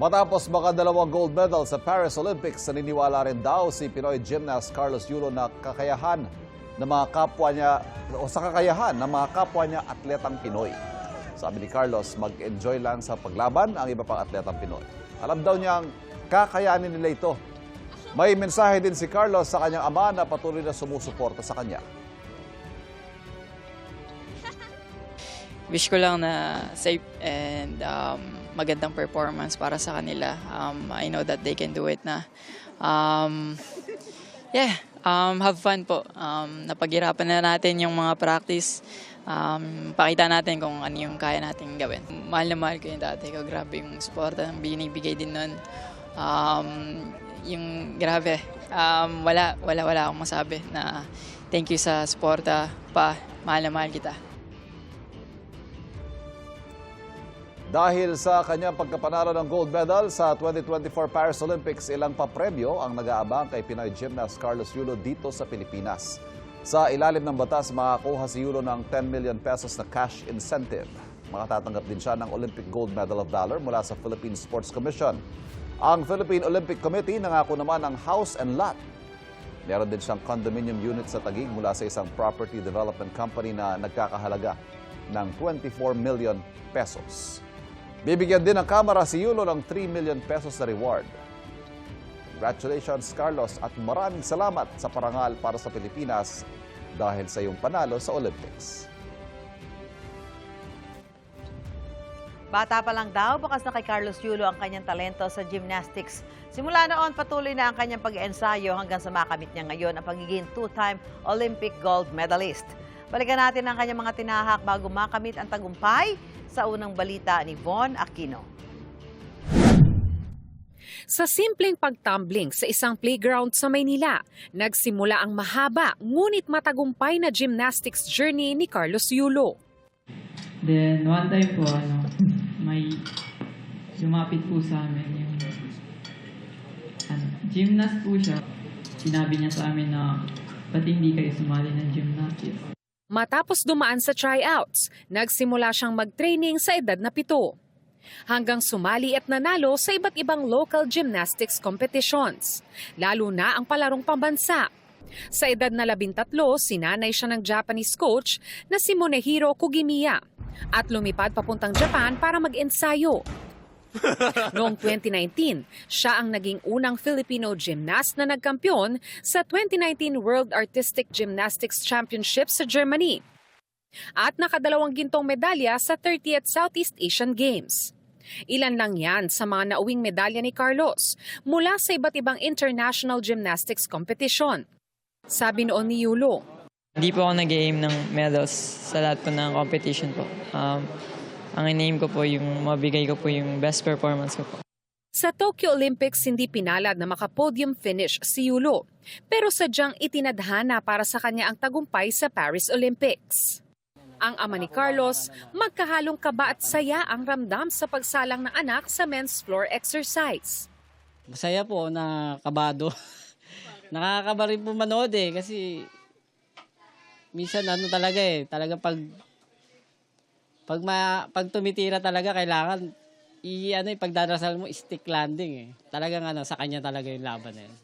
Matapos makadalawang gold medal sa Paris Olympics, naniniwala rin daw si Pinoy gymnast Carlos Yulo na kakayahan ng mga kapwa niya o sa kakayahan ng mga kapwa niya atletang Pinoy. Sabi ni Carlos, mag-enjoy lang sa paglaban ang iba pang atletang Pinoy. Alam daw niyang kakayanin nila ito. May mensahe din si Carlos sa kanyang ama na patuloy na sumusuporta sa kanya. Wish ko lang na safe and um, magandang performance para sa kanila. Um, I know that they can do it na. Um, yeah, um, have fun po. Um, napaghirapan na natin yung mga practice. Um, pakita natin kung ano yung kaya natin gawin. Mahal na mahal ko yung dati ko. Grabe yung suporta ng binibigay din nun. Um, yung grabe. Um, wala, wala, wala akong masabi na thank you sa suporta pa. Mahal na mahal kita. Dahil sa kanyang pagkapanalo ng gold medal sa 2024 Paris Olympics, ilang papremyo ang nag-aabang kay Pinoy gymnast Carlos Yulo dito sa Pilipinas. Sa ilalim ng batas, makakuha si Yulo ng 10 million pesos na cash incentive. Makatatanggap din siya ng Olympic Gold Medal of Valor mula sa Philippine Sports Commission. Ang Philippine Olympic Committee nangako naman ng house and lot. Meron din siyang condominium unit sa Taguig mula sa isang property development company na nagkakahalaga ng 24 million pesos. Bibigyan din ng Kamara si Yulo ng 3 million pesos na reward. Congratulations, Carlos, at maraming salamat sa parangal para sa Pilipinas dahil sa iyong panalo sa Olympics. Bata pa lang daw, bakas na kay Carlos Yulo ang kanyang talento sa gymnastics. Simula noon, patuloy na ang kanyang pag-ensayo hanggang sa makamit niya ngayon ang pagiging two-time Olympic gold medalist. Balikan natin ang kanyang mga tinahak bago makamit ang tagumpay sa unang balita ni Von Aquino. Sa simpleng pagtumbling sa isang playground sa Maynila, nagsimula ang mahaba ngunit matagumpay na gymnastics journey ni Carlos Yulo. Then, one time po, ano, may lumapit po sa amin yung ano, gymnast po siya. Sinabi niya sa amin na ba't hindi kayo sumali ng gymnastics? Matapos dumaan sa tryouts, nagsimula siyang mag-training sa edad na pito. Hanggang sumali at nanalo sa iba't ibang local gymnastics competitions, lalo na ang palarong pambansa. Sa edad na labintatlo, sinanay siya ng Japanese coach na si Monehiro Kugimiya at lumipad papuntang Japan para mag-ensayo. Noong 2019, siya ang naging unang Filipino gymnast na nagkampiyon sa 2019 World Artistic Gymnastics Championship sa Germany at nakadalawang gintong medalya sa 30th Southeast Asian Games. Ilan lang yan sa mga nauwing medalya ni Carlos mula sa iba't ibang international gymnastics competition. Sabi noon ni Yulo, Hindi po ako nag-aim ng medals sa lahat po ng competition po. Um, ang in-aim ko po yung mabigay ko po yung best performance ko po. Sa Tokyo Olympics hindi pinalad na maka-podium finish si Yulo, pero sadyang itinadhana para sa kanya ang tagumpay sa Paris Olympics. Ang ama ni Carlos, magkahalong kaba at saya ang ramdam sa pagsalang ng anak sa men's floor exercise. Masaya po na kabado. Nakakaba rin po manood eh kasi minsan ano talaga eh, talaga pag pag ma, pag tumitira talaga kailangan i ano eh, pagdarasal mo stick landing eh. Talagang ano sa kanya talaga yung laban na yun.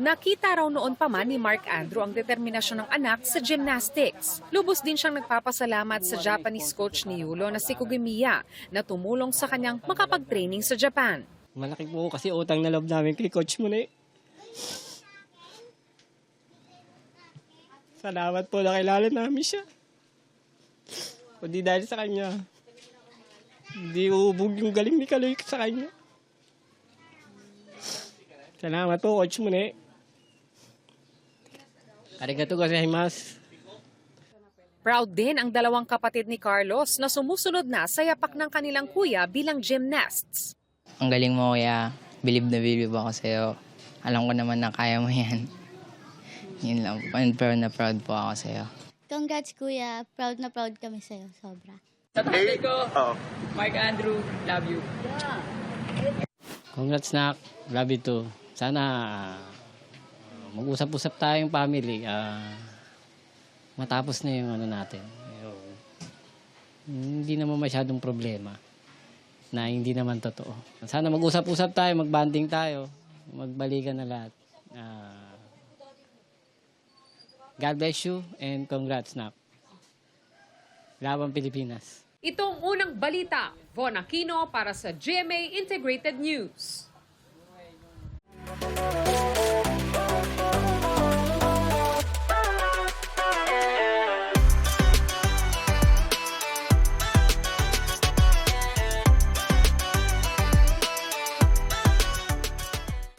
Nakita raw noon pa man ni Mark Andrew ang determinasyon ng anak sa gymnastics. Lubos din siyang nagpapasalamat sa Japanese coach ni Yulo na si Kugimiya na tumulong sa kanyang makapag-training sa Japan. Malaki po kasi utang na loob namin kay coach mo na eh. Salamat po na kilala namin siya. Kundi dahil sa kanya. Hindi uubog yung galing ni Kaloy sa kanya. Salamat po, coach mo na eh. Arigato gozaimasu. Proud din ang dalawang kapatid ni Carlos na sumusunod na sa yapak ng kanilang kuya bilang gymnasts. Ang galing mo kuya. Believe na believe ako sa'yo. Alam ko naman na kaya mo yan. Yun lang proud na proud po ako sa'yo. Congrats kuya, proud na proud kami sa'yo, sobra. Sa tatay ko, Mark Andrew, love you. Congrats na. Love you too. Sana ah, mag-usap-usap tayong family. ah, matapos na yung ano natin. Yung, hindi naman masyadong problema. na hindi naman totoo. Sana mag-usap-usap tayo, magbanding tayo, magbalikan na lahat. Ah, God bless you and congrats, Nak. Laban Pilipinas. Itong unang balita, Von Aquino para sa GMA Integrated News.